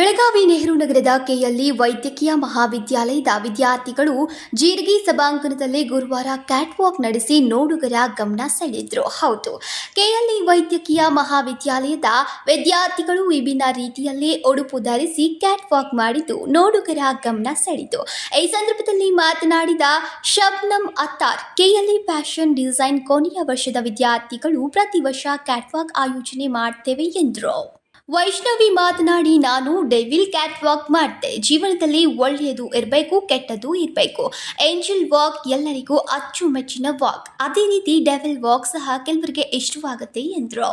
ಬೆಳಗಾವಿ ನೆಹರು ನಗರದ ಕೆಎಲ್ಇ ವೈದ್ಯಕೀಯ ಮಹಾವಿದ್ಯಾಲಯದ ವಿದ್ಯಾರ್ಥಿಗಳು ಜೀರ್ಗಿ ಸಭಾಂಗಣದಲ್ಲಿ ಗುರುವಾರ ಕ್ಯಾಟ್ವಾಕ್ ನಡೆಸಿ ನೋಡುಗರ ಗಮನ ಸೆಳೆದ್ರು. ಹೌದು, ಕೆಎಲ್ಇ ವೈದ್ಯಕೀಯ ಮಹಾವಿದ್ಯಾಲಯದ ವಿದ್ಯಾರ್ಥಿಗಳು ವಿಭಿನ್ನ ರೀತಿಯಲ್ಲಿ ಉಡುಪು ಧರಿಸಿ ಕ್ಯಾಟ್ವಾಕ್ ಮಾಡಿದ್ದು ನೋಡುಗರ ಗಮನ ಸೆಳೆಯಿತು ಈ ಸಂದರ್ಭದಲ್ಲಿ ಮಾತನಾಡಿದ Shabnam Attar, KLE fashion design ಕೊನೆಯ ವರ್ಷದ ವಿದ್ಯಾರ್ಥಿಗಳು ಪ್ರತಿ ವರ್ಷ ಕ್ಯಾಟ್ವಾಕ್ ಆಯೋಜನೆ ಮಾಡ್ತೇವೆ ಎಂದರು. ವೈಷ್ಣವಿ ಮಾತನಾಡಿ, ನಾನು ಡೆವಿಲ್ ಕ್ಯಾಟ್ ವಾಕ್ ಮಾಡಿದೆ ಜೀವನದಲ್ಲಿ ಒಳ್ಳೆಯದು ಇರಬೇಕು, ಕೆಟ್ಟದ್ದು ಇರಬೇಕು. ಏಂಜಲ್ ವಾಕ್ ಎಲ್ಲರಿಗೂ ಅಚ್ಚುಮೆಚ್ಚಿನ ವಾಕ್. ಅದೇ ರೀತಿ ಡೆವಿಲ್ ವಾಕ್ ಸಹ ಕೆಲವರಿಗೆ ಇಷ್ಟವಾಗುತ್ತೆ ಎಂದರು.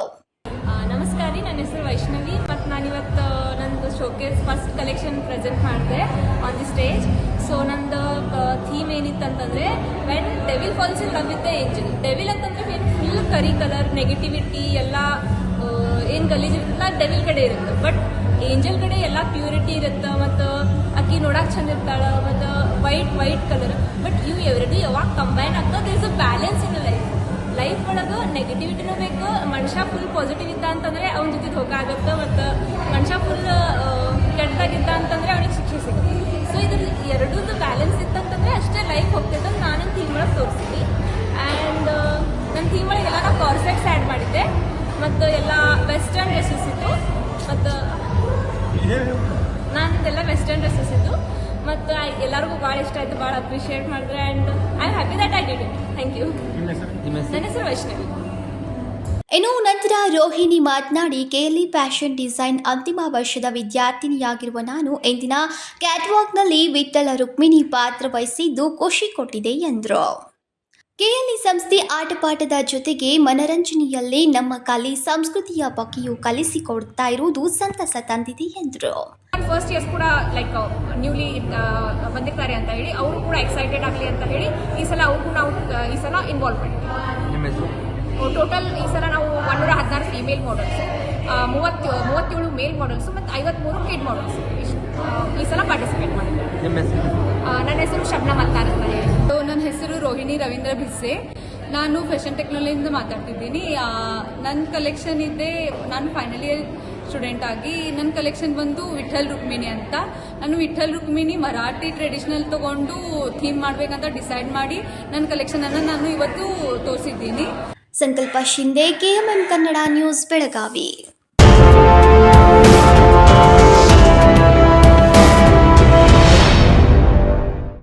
ನಮಸ್ಕಾರ ರೀ. ನನ್ನ ಹೆಸರು ವೈಷ್ಣವಿ. ಮತ್ತು ನಾನಿವತ್ತು ನಂದು ಶೋಕೇಸ್ ಫಸ್ಟ್ ಕಲೆಕ್ಷನ್ ಪ್ರೆಸೆಂಟ್ ಮಾಡಿದೆ ಆನ್ ದಿ ಸ್ಟೇಜ್ ಸೊ ನಂದು ಥೀಮ್ ಏನಿತ್ತು ಅಂತಂದರೆ when devil falls in love with the angel devil ಅಂತಂದ್ರೆ ಫುಲ್ ಕರಿ ಕಲರ್ ನೆಗೆಟಿವಿಟಿ ಎಲ್ಲ ಏನು ಗಲೀಜಿರುತ್ತಲ್ಲ ಡೆವಿಲ್ ಕಡೆ ಇರುತ್ತೆ. ಬಟ್ ಏಂಜಲ್ ಕಡೆ ಎಲ್ಲ ಪ್ಯೂರಿಟಿ ಇರುತ್ತೆ, ಮತ್ತು ಅಕ್ಕಿ ನೋಡಕ್ಕೆ ಚಂದ ಇರ್ತಾಳೆ, ಮತ್ತು ವೈಟ್ ವೈಟ್ ಕಲರ್ ಬಟ್ ಇವು ಎರಡು ಯಾವಾಗ ಕಂಬೈನ್ ಆಗ್ತದೆ is a balance in life life ಒಳಗೆ ನೆಗೆಟಿವಿಟಿನೂ ಬೇಕು, ಮನುಷ್ಯ ಫುಲ್ ಪಾಸಿಟಿವ್ ಇದ್ದ ಅಂತಂದ್ರೆ ಅವನ ಜೊತೆ ಧೋಕ ಆಗುತ್ತೆ, ಮತ್ತು ಮನುಷ್ಯ ಫುಲ್ ಕೆಟ್ಟದಾಗಿದ್ದ ಮತ್ತು ಎಲ್ಲ ವೆಸ್ಟರ್ನ್ ಡ್ರೆಸ್ಸಸ್ ಇತ್ತು. ಮತ್ತು ನಂದೆಲ್ಲ ವೆಸ್ಟರ್ನ್ ಡ್ರೆಸ್ಸಸ್ ಇತ್ತು. ಮತ್ತು ಎಲ್ಲರಿಗೂ ಭಾಳ ಇಷ್ಟ ಆಯಿತು ಭಾಳ ಅಪ್ರಿಷಿಯೇಟ್ ಮಾಡಿದ್ರೆ. And I am happy that I did it thank you ನನ್ನ ಹೆಸರು ವೈಷ್ಣವಿ. ಇನ್ನು ನಂತರ ರೋಹಿಣಿ ಮಾತನಾಡಿ ಕೆಎಲ್ಇ ಫ್ಯಾಷನ್ ಡಿಸೈನ್ ಅಂತಿಮ ವರ್ಷದ ವಿದ್ಯಾರ್ಥಿನಿಯಾಗಿರುವ ನಾನು ಇಂದಿನ ಕ್ಯಾಟ್ವಾಕ್ನಲ್ಲಿ ವಿಠಲ ರುಕ್ಮಿಣಿ ಪಾತ್ರ ವಹಿಸಿದ್ದು ಖುಷಿ ಕೊಟ್ಟಿದೆ ಎಂದರು. ಕೆಎಲ್ಇ ಸಂಸ್ಥೆ ಆಟಪಾಠದ ಜೊತೆಗೆ ಮನರಂಜನೆಯಲ್ಲಿ ನಮ್ಮ ಕಲೆ ಸಂಸ್ಕೃತಿಯ ಬಗ್ಗೆಯೂ ಕಲಿಸಿಕೊಡ್ತಾ ಇರುವುದು ಸಂತಸ ತಂದಿದೆ ಎಂದರು. ಫಸ್ಟ್ ಇಯರ್ಸ್ ಕೂಡ ಲೈಕ್ ನ್ಯೂಲಿ ಬಂದಿರ್ತಾರೆ ಅಂತ ಹೇಳಿ ಅವರು ಕೂಡ ಎಕ್ಸೈಟೆಡ್ ಆಗಲಿ ಅಂತ ಹೇಳಿ ಈ ಸಲ ಅವ್ರಿಗೂ ಕೂಡ ನಾವು ಈ ಸಲ ಇನ್ವಾಲ್ವ್ ಮಾಡಿದ್ವಿ ಟೋಟಲ್ ಈ ಸಲ ನಾವು ಒಂದೂರ ಹದಿನಾರು ಫೀಮೇಲ್ ಮಾಡಲ್ಸ್ ಮೂವತ್ತು ಮೂವತ್ತೇಳು ಮೇಲ್ ಮಾಡಲ್ಸ್ ಮತ್ತು ಐವತ್ಮೂರು ಕಿಡ್ ಮಾಡಲ್ಸ್ ಈ ಸಲ ಪಾರ್ಟಿಸಿಪೇಟ್ ಹೆಸರು? ನನ್ನ ಹೆಸರು ಶಬ್ನ ಮತ್ತಾರ ಅಂತ ಹೇಳಿ. ಹೆಸರು ರೋಹಿಣಿ ರವೀಂದ್ರ ಭಿಸ್ಸೆ. ನಾನು ಫ್ಯಾಷನ್ ಟೆಕ್ನಾಲಜಿಯಿಂದ ಮಾತಾಡ್ತಿದ್ದೀನಿ. ನನ್ನ ಕಲೆಕ್ಷನ್ ಇದೆ. ನಾನು ಫೈನಲ್ ಇಯರ್ ಸ್ಟೂಡೆಂಟ್ ಆಗಿ ನನ್ನ ಕಲೆಕ್ಷನ್ ಬಂದು ವಿಠಲ್ ರುಕ್ಮಿಣಿ ಅಂತ. ನಾನು ವಿಠಲ್ ರುಕ್ಮಿಣಿ ಮರಾಠಿ ಟ್ರೆಡಿಷನಲ್ ತಗೊಂಡು ಥೀಮ್ ಮಾಡಬೇಕಂತ ಡಿಸೈಡ್ ಮಾಡಿ ನನ್ನ ಕಲೆಕ್ಷನನ್ನು ನಾನು ಇವತ್ತು ತೋರಿಸಿದ್ದೀನಿ. Sankalp Shinde KMM Kannada news Belagavi.